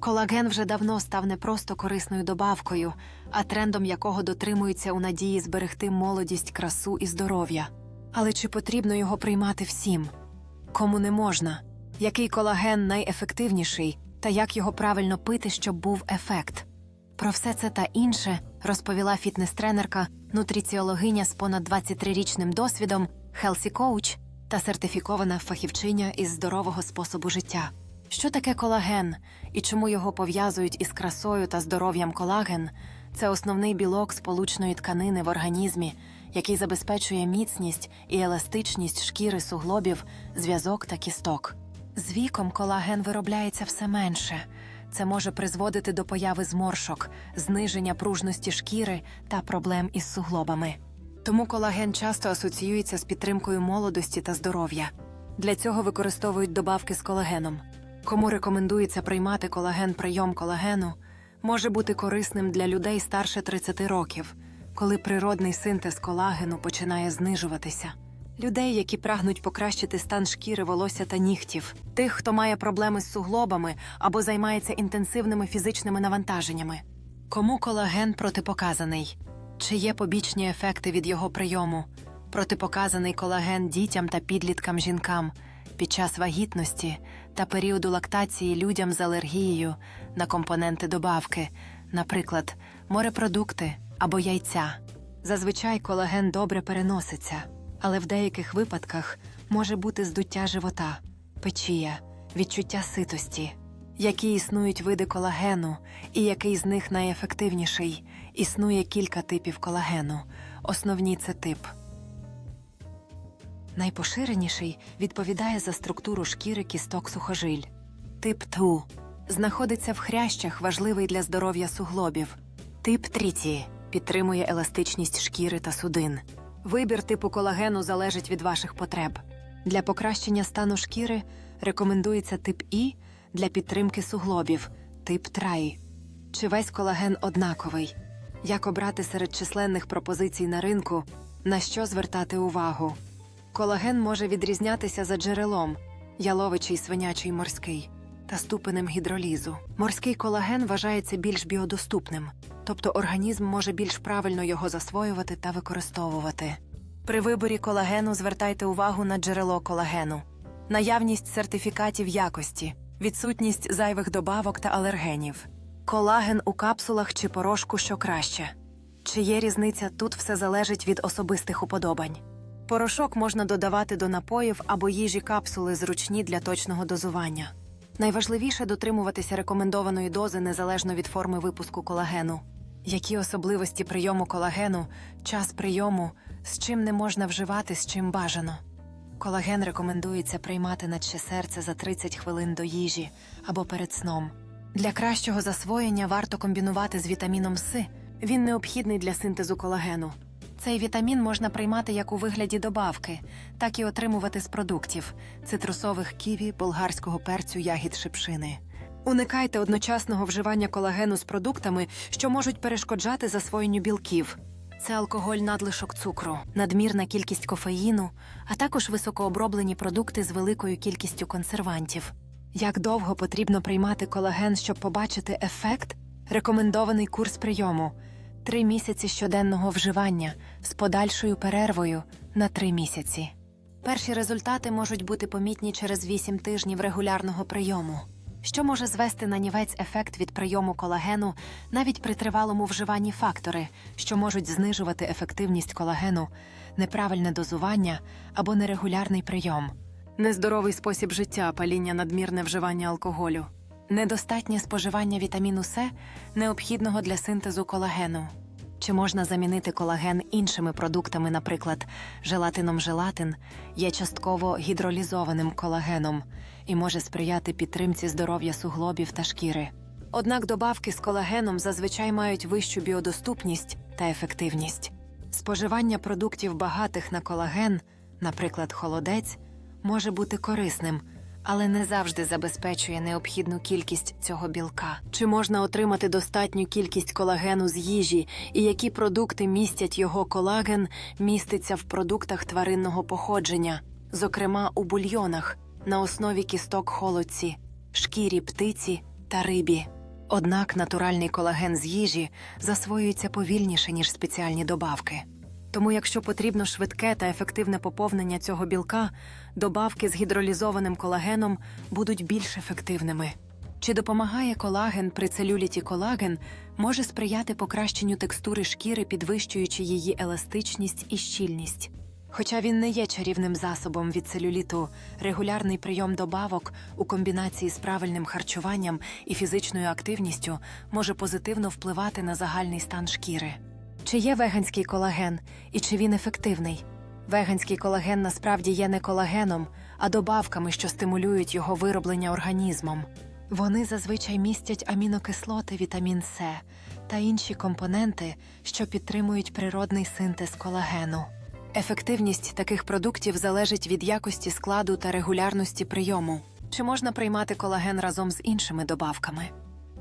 Колаген вже давно став не просто корисною добавкою, а трендом якого дотримуються у надії зберегти молодість, красу і здоров'я. Але чи потрібно його приймати всім? Кому не можна? Який колаген найефективніший, та як його правильно пити, щоб був ефект? Про все це та інше розповіла фітнес-тренерка, нутриціологиня з понад 23-річним досвідом, хелсі коуч та сертифікована фахівчиня із здорового способу життя. Що таке колаген і чому його пов'язують із красою та здоров'ям колаген? Це основний білок сполучної тканини в організмі, який забезпечує міцність і еластичність шкіри суглобів, зв'язок та кісток. З віком колаген виробляється все менше. Це може призводити до появи зморшок, зниження пружності шкіри та проблем із суглобами. Тому колаген часто асоціюється з підтримкою молодості та здоров'я. Для цього використовують добавки з колагеном. Кому рекомендується приймати колаген прийом колагену, може бути корисним для людей старше 30 років, коли природний синтез колагену починає знижуватися. Людей, які прагнуть покращити стан шкіри, волосся та нігтів, тих, хто має проблеми з суглобами або займається інтенсивними фізичними навантаженнями. Кому колаген протипоказаний? Чи є побічні ефекти від його прийому? Протипоказаний колаген дітям та підліткам жінкам під час вагітності та періоду лактації людям з алергією на компоненти добавки, наприклад, морепродукти або яйця. Зазвичай колаген добре переноситься, але в деяких випадках може бути здуття живота, печія, відчуття ситості. Які існують види колагену, і який з них найефективніший? Існує кілька типів колагену. Основні це тип. Найпоширеніший відповідає за структуру шкіри кісток сухожиль. Тип ТУ знаходиться в хрящах, важливий для здоров'я суглобів. Тип тріті підтримує еластичність шкіри та судин. Вибір типу колагену залежить від ваших потреб. Для покращення стану шкіри рекомендується тип І для підтримки суглобів, тип трай. Чи весь колаген однаковий? Як обрати серед численних пропозицій на ринку, на що звертати увагу? Колаген може відрізнятися за джерелом яловичий, свинячий, морський та ступенем гідролізу. Морський колаген вважається більш біодоступним, тобто організм може більш правильно його засвоювати та використовувати. При виборі колагену звертайте увагу на джерело колагену, наявність сертифікатів якості, відсутність зайвих добавок та алергенів, колаген у капсулах чи порошку, що краще. Чи є різниця тут все залежить від особистих уподобань. Порошок можна додавати до напоїв або їжі капсули зручні для точного дозування. Найважливіше дотримуватися рекомендованої дози незалежно від форми випуску колагену. Які особливості прийому колагену, час прийому, з чим не можна вживати, з чим бажано. Колаген рекомендується приймати наче серце за 30 хвилин до їжі або перед сном. Для кращого засвоєння варто комбінувати з вітаміном С. Він необхідний для синтезу колагену. Цей вітамін можна приймати як у вигляді добавки, так і отримувати з продуктів цитрусових ківі, болгарського перцю, ягід шипшини. Уникайте одночасного вживання колагену з продуктами, що можуть перешкоджати засвоєнню білків. Це алкоголь надлишок цукру, надмірна кількість кофеїну, а також високооброблені продукти з великою кількістю консервантів. Як довго потрібно приймати колаген, щоб побачити ефект? Рекомендований курс прийому три місяці щоденного вживання з подальшою перервою на три місяці. Перші результати можуть бути помітні через 8 тижнів регулярного прийому, що може звести на нівець ефект від прийому колагену навіть при тривалому вживанні фактори, що можуть знижувати ефективність колагену, неправильне дозування або нерегулярний прийом, нездоровий спосіб життя, паління надмірне вживання алкоголю, недостатнє споживання вітаміну С, необхідного для синтезу колагену. Чи можна замінити колаген іншими продуктами, наприклад, желатином желатин є частково гідролізованим колагеном і може сприяти підтримці здоров'я суглобів та шкіри. Однак добавки з колагеном зазвичай мають вищу біодоступність та ефективність. Споживання продуктів багатих на колаген, наприклад, холодець, може бути корисним, але не завжди забезпечує необхідну кількість цього білка. Чи можна отримати достатню кількість колагену з їжі, і які продукти містять його колаген, міститься в продуктах тваринного походження, зокрема у бульйонах на основі кісток холодці, шкірі птиці та рибі. Однак натуральний колаген з їжі засвоюється повільніше, ніж спеціальні добавки. Тому, якщо потрібно швидке та ефективне поповнення цього білка, добавки з гідролізованим колагеном будуть більш ефективними. Чи допомагає колаген при целюліті колаген може сприяти покращенню текстури шкіри, підвищуючи її еластичність і щільність. Хоча він не є чарівним засобом від целюліту, регулярний прийом добавок у комбінації з правильним харчуванням і фізичною активністю може позитивно впливати на загальний стан шкіри. Чи є веганський колаген і чи він ефективний? Веганський колаген насправді є не колагеном, а добавками, що стимулюють його вироблення організмом. Вони зазвичай містять амінокислоти, вітамін С та інші компоненти, що підтримують природний синтез колагену. Ефективність таких продуктів залежить від якості складу та регулярності прийому. Чи можна приймати колаген разом з іншими добавками?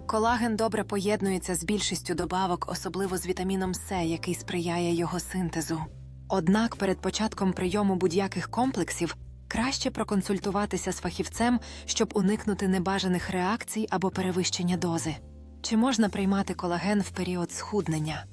Колаген добре поєднується з більшістю добавок, особливо з вітаміном С, який сприяє його синтезу. Однак перед початком прийому будь-яких комплексів краще проконсультуватися з фахівцем, щоб уникнути небажаних реакцій або перевищення дози. Чи можна приймати колаген в період схуднення?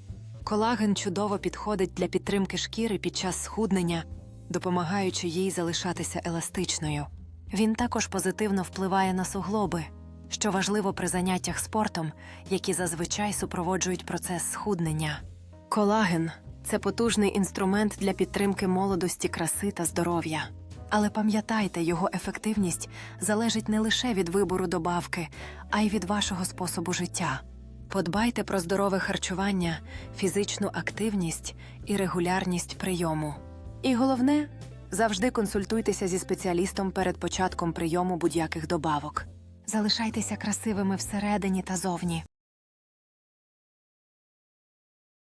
Колаген чудово підходить для підтримки шкіри під час схуднення, допомагаючи їй залишатися еластичною. Він також позитивно впливає на суглоби, що важливо при заняттях спортом, які зазвичай супроводжують процес схуднення. Колаген це потужний інструмент для підтримки молодості, краси та здоров'я. Але пам'ятайте, його ефективність залежить не лише від вибору добавки, а й від вашого способу життя. Подбайте про здорове харчування, фізичну активність і регулярність прийому. І головне, завжди консультуйтеся зі спеціалістом перед початком прийому будь-яких добавок. Залишайтеся красивими всередині та зовні.